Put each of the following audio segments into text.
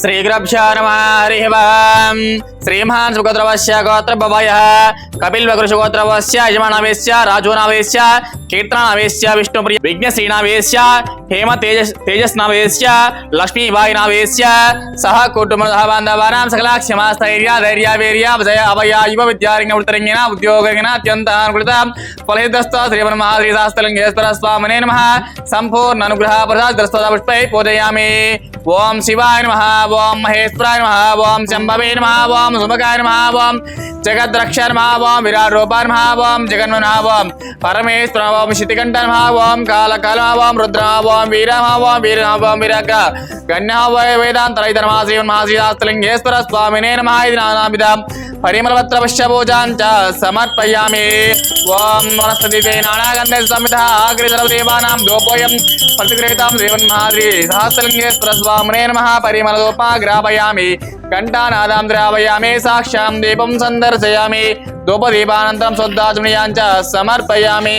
श्रीगुरभ्यो नमः हरिः वाम् श्रीमहान् सुगोत्रवस्य गोत्रभवयः कपिल्वकृषगोत्रवस्य यजमानवेश्य राजोनावेश्य कीर्तनावेश्य विष्णुप्रिय హేమ తేజస్ తేజస్నావేశ్య లక్ష్మీబాయినావేశ్య సహ కుటుంబ సహ బాంధవానాం సకల క్షమాస్థైర్య ధైర్య వీర్య విజయ అభయ యువ విద్యారంగ ఉత్తరంగిన ఉద్యోగంగిన అత్యంత అనుకృత ఫలహితస్థ శ్రీమన్ మహాశ్రీశాస్త్రలింగేశ్వర స్వామినే నమ. సంపూర్ణ అనుగ్రహ ప్రసాద్ ప్రసాద పుష్పై పూజయామి. ఓం శివాయ నమ ఓం మహేశ్వరాయ నమ ఓం శంభవే నమ ఓం శుభకాయ నమ ఓం జగద్రక్ష నమ విరాట్ రూపాయ నమ ఓం జగన్మ నమ ఓం పరమేశ్వర నమ ఓం శితికంఠ వీరక గణ్య వై వేదాంతరైత నమ శ్రీమన్ మహాశ్రీశాస్త్రలింగేశ్వర స్వామినే నమ ఇది పరిమళపత్ర పుష్పూజాంచ సమర్పయామి ఓం వనస్పతిదే నానాగంధే సమిత ఆగ్రిధరదేవానాం దోపోయం ప్రతిగ్రహితాం శ్రీమన్మహాద్రి సహస్రలింగేశ్వర స్వామునే నమ పరిమళదోపాగ్రాపయామి ఘంటానాదాం ద్రావయామి సాక్ష్యాం దీపం సందర్శయామి ధూపదీపానంతరం శుద్ధాచునయాంచ సమర్పయామి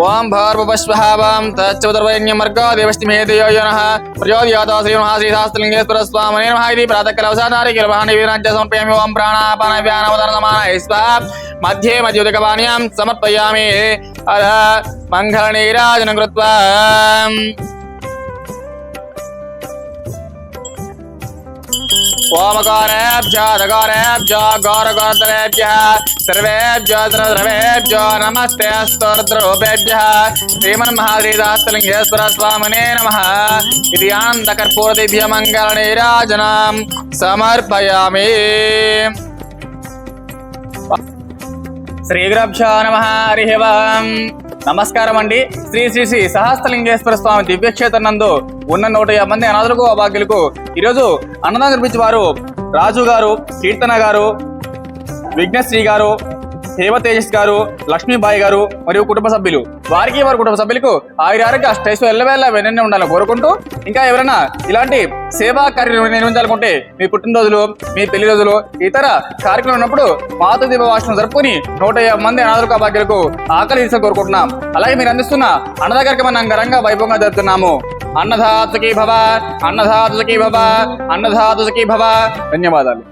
ఓం భార్భవశ్వహావాం తచ్చోదర్వైన్యమర్గో దేవస్తిమే దేయోయనః ప్రచోదయాతో శ్రీమహాశ్రీశాస్త్రలింగేశ్వర స్వామినే నమః ఇది. ప్రాతఃకాలవసానారి కిలవాణి వీరాంచ సమర్పయామి. ఓం ప్రాణాపాన వ్యానవదన సమాన స్వాహ మధ్యే మధ్యోదకపానీయం సమర్పయామి. అధ మంగళనీరాజనం కృత్వా. ओम गौरेभ्य गौरेभ्य गौरगौरतरेभ्य सर्वेभ्य द्रवेभ्य नमस्ते स्तोत्ररूपेभ्य श्रीमन्महाद्रीदास्तलिङ्गेश्वर नमः। इति आनन्दकर्पूरदिभ्य मङ्गलनीराजनां समर्पयामि श्रीगुरभ्यो नमः, हरिः ओम्। నమస్కారం అండి. శ్రీ శ్రీ శ్రీ సహస్రలింగేశ్వర స్వామి దివ్యక్షేత్రం నందు ఉన్న నూట యాభై మంది అనాథులకు అభాగ్యులకు ఈరోజు అన్నదానం నిర్మించి వారు రాజు గారు కీర్తన గారు విఘ్నశ్రీ గారు హేమ తేజస్ గారు లక్ష్మీబాయి గారు మరియు కుటుంబ సభ్యులు. వారికి వారి కుటుంబ సభ్యులకు ఆయుర ఆరోగ్య ఎల్లవేళ వెనన్నే ఉండాలని కోరుకుంటూ ఇంకా ఎవరైనా ఇలాంటి సేవా కార్యక్రమం నిర్వహించాలనుకుంటే మీ పుట్టినరోజులు మీ పెళ్ళి రోజులు ఇతర కార్యక్రమం ఉన్నప్పుడు మాతృ దీప వాసనం జరుపుకుని నూట యాభై మంది అనాథులకు భాగ్యులకు ఆకలి తీర్చని కోరుకుంటున్నాం. అలాగే మీరు అందిస్తున్న అన్నద కార్యక్రమాన్ని అంగరంగా వైభవంగా జరుపుతున్నాము. అన్నధాతుకి భవ అన్నధాతుకి భవ అన్నధాతుకి భవ. ధన్యవాదాలు.